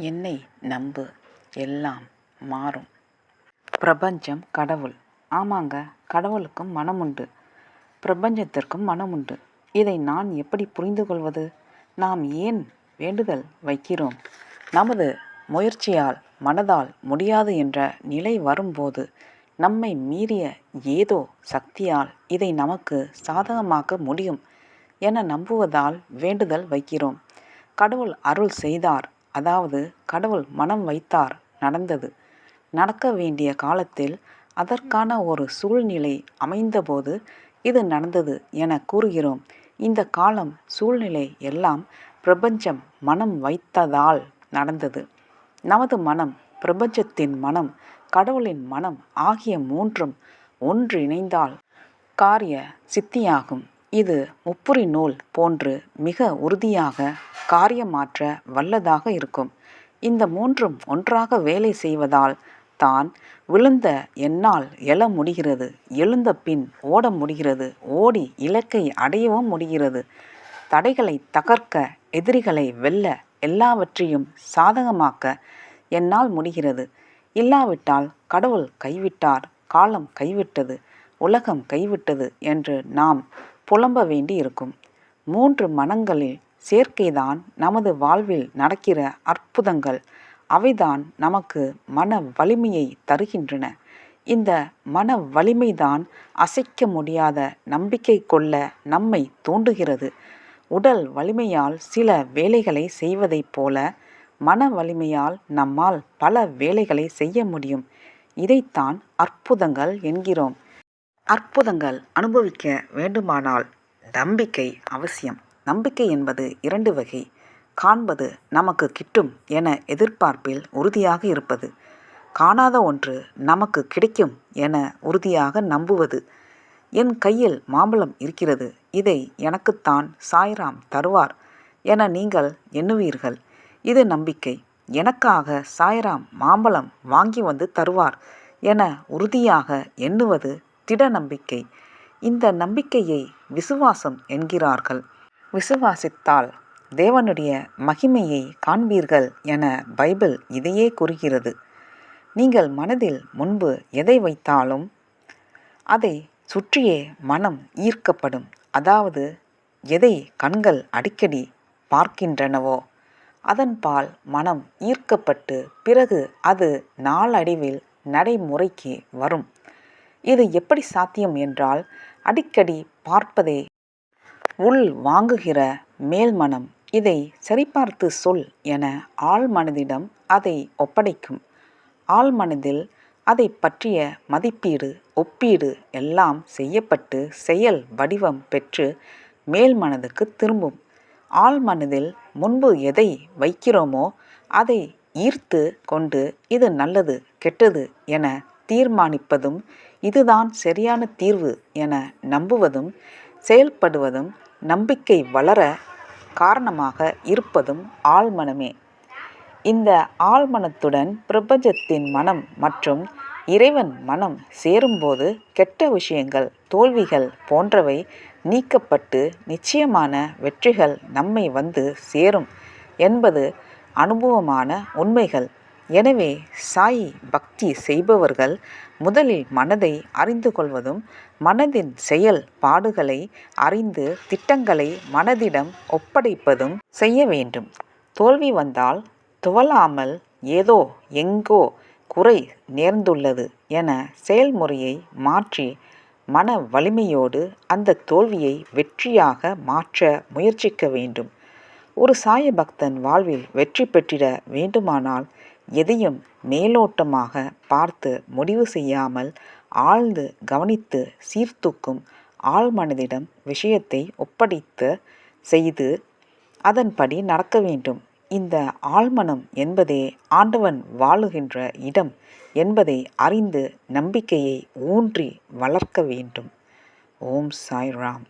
என்னை நம்பு. எல்லாம் மாறும். பிரபஞ்சம் கடவுள். ஆமாங்க கடவுளுக்கும் மனம் உண்டு பிரபஞ்சத்திற்கும் மனம் உண்டு இதை நான் எப்படி புரிந்து கொள்வது? நாம் ஏன் வேண்டுதல் வைக்கிறோம்? நமது முயற்சியால் மனதால் முடியாது என்ற நிலை வரும்போது நம்மை மீறிய ஏதோ சக்தியால் இதை நமக்கு சாதகமாக்க முடியும் என நம்புவதால் வேண்டுதல் வைக்கிறோம். கடவுள் அருள் செய்தார். அதாவது கடவுள் மனம் வைத்தார் நடந்தது. நடக்க வேண்டிய காலத்தில் அதற்கான ஒரு சூழ்நிலை அமைந்தபோது இது நடந்தது என கூறுகிறோம். இந்த காலம் சூழ்நிலை எல்லாம் பிரபஞ்சம் மனம் வைத்ததால் நடந்தது. நமது மனம் பிரபஞ்சத்தின் மனம் கடவுளின் மனம் ஆகிய மூன்றும் ஒன்றிணைந்தால் காரிய சித்தியாகும். இது முப்புரி நூல் போன்று மிக உறுதியாக காரியமாற்ற வல்லதாக இருக்கும். இந்த மூன்றும் ஒன்றாக வேலை செய்வதால் தான் விழுந்த என்னால் எழ முடிகிறது எழுந்த பின் ஓட முடிகிறது ஓடி இலக்கை அடையவும் முடிகிறது. தடைகளை தகர்க்க எதிரிகளை வெல்ல எல்லாவற்றையும் சாதகமாக்க என்னால் முடிகிறது. இல்லாவிட்டால் கடவுள் கைவிட்டார் காலம் கைவிட்டது உலகம் கைவிட்டது என்று நாம் புலம்ப வேண்டி இருக்கும் மூன்று மனங்களில் சேர்க்கைதான் நமது வாழ்வில் நடக்கிற அற்புதங்கள். அவைதான் நமக்கு மன வலிமையை தருகின்றன. இந்த மன வலிமைதான் அசைக்க முடியாத நம்பிக்கை கொள்ள நம்மை தூண்டுகிறது. உடல் வலிமையால் சில வேலைகளை செய்வதைப் போல மன வலிமையால் நம்மால் பல வேலைகளை செய்ய முடியும். இதைத்தான் அற்புதங்கள் என்கிறோம். அற்புதங்கள் அனுபவிக்க வேண்டுமானால் நம்பிக்கை அவசியம். நம்பிக்கை என்பது இரண்டு வகை. காண்பது நமக்கு கிட்டும் என எதிர்பார்ப்பில் உறுதியாக இருப்பது. காணாத ஒன்று நமக்கு கிடைக்கும் என உறுதியாக நம்புவது. என் கையில் மாம்பழம் இருக்கிறது. இதை எனக்குத்தான் சாய்ராம் தருவார் என நீங்கள் எண்ணுவீர்கள். இது நம்பிக்கை. எனக்காக சாய்ராம் மாம்பழம் வாங்கி வந்து தருவார் என உறுதியாக எண்ணுவது திட நம்பிக்கை இந்த நம்பிக்கையை விசுவாசம் என்கிறார்கள். விசுவாசித்தால் தேவனுடைய மகிமையை காண்பீர்கள் என பைபிள் இதையே கூறுகிறது. நீங்கள் மனதில் முன்பு எதை வைத்தாலும் அதை சுற்றியே மனம் ஈர்க்கப்படும். அதாவது எதை கண்கள் அடிக்கடி பார்க்கின்றனவோ அதன்பால் மனம் ஈர்க்கப்பட்டு பிறகு அது நாளடைவில் நடைமுறைக்கு வரும். இது எப்படி சாத்தியம் என்றால் அடிக்கடி பார்ப்பதே. உள் வாங்குகிற மேல்மனம் இதை சரிபார்த்து சொல் என ஆழ்மனதிடம் அதை ஒப்படைக்கும். ஆழ்மனதில் அதை பற்றிய மதிப்பீடு ஒப்பீடு எல்லாம் செய்யப்பட்டு செயல் வடிவம் பெற்று மேல்மனதுக்கு திரும்பும். ஆழ்மனதில் முன்பு எதை வைக்கிறோமோ அதை ஈர்த்து கொண்டு இது நல்லது கெட்டது என தீர்மானிப்பதும் இதுதான் சரியான தீர்வு என நம்புவதும் செயல்படுவதும் நம்பிக்கை வளர காரணமாக இருப்பதும் ஆழ்மனமே. இந்த ஆழ்மனத்துடன் பிரபஞ்சத்தின் மனம் மற்றும் இறைவன் மனம் சேரும்போது கெட்ட விஷயங்கள் தோல்விகள் போன்றவை நீக்கப்பட்டு நிச்சயமான வெற்றிகள் நம்மை வந்து சேரும் என்பது அனுபவமான உண்மைகள். எனவே சாயி பக்தி செய்பவர்கள் முதலில் மனதை அறிந்து கொள்வதும் மனதின் செயல் பாடுகளை அறிந்து திட்டங்களை மனதிடம் ஒப்படைப்பதும் செய்ய வேண்டும். தோல்வி வந்தால் துவலாமல் ஏதோ எங்கோ குறை நேர்ந்துள்ளது என செயல்முறையை மாற்றி மன வலிமையோடு அந்த தோல்வியை வெற்றியாக மாற்ற முயற்சிக்க வேண்டும். ஒரு சாய பக்தன் வாழ்வில் வெற்றி பெற்றிட வேண்டுமானால் எதையும் மேலோட்டமாக பார்த்து முடிவு செய்யாமல் ஆழ்ந்து கவனித்து சீர்தூக்கும் ஆழ்மனதிடம் விஷயத்தை ஒப்படைத்து செய்து அதன்படி நடக்க வேண்டும். இந்த ஆழ்மனம் என்பதே ஆண்டவன் வாழுகின்ற இடம் என்பதை அறிந்து நம்பிக்கையை ஊன்றி வளர்க்க வேண்டும். ஓம் சாய்ராம்.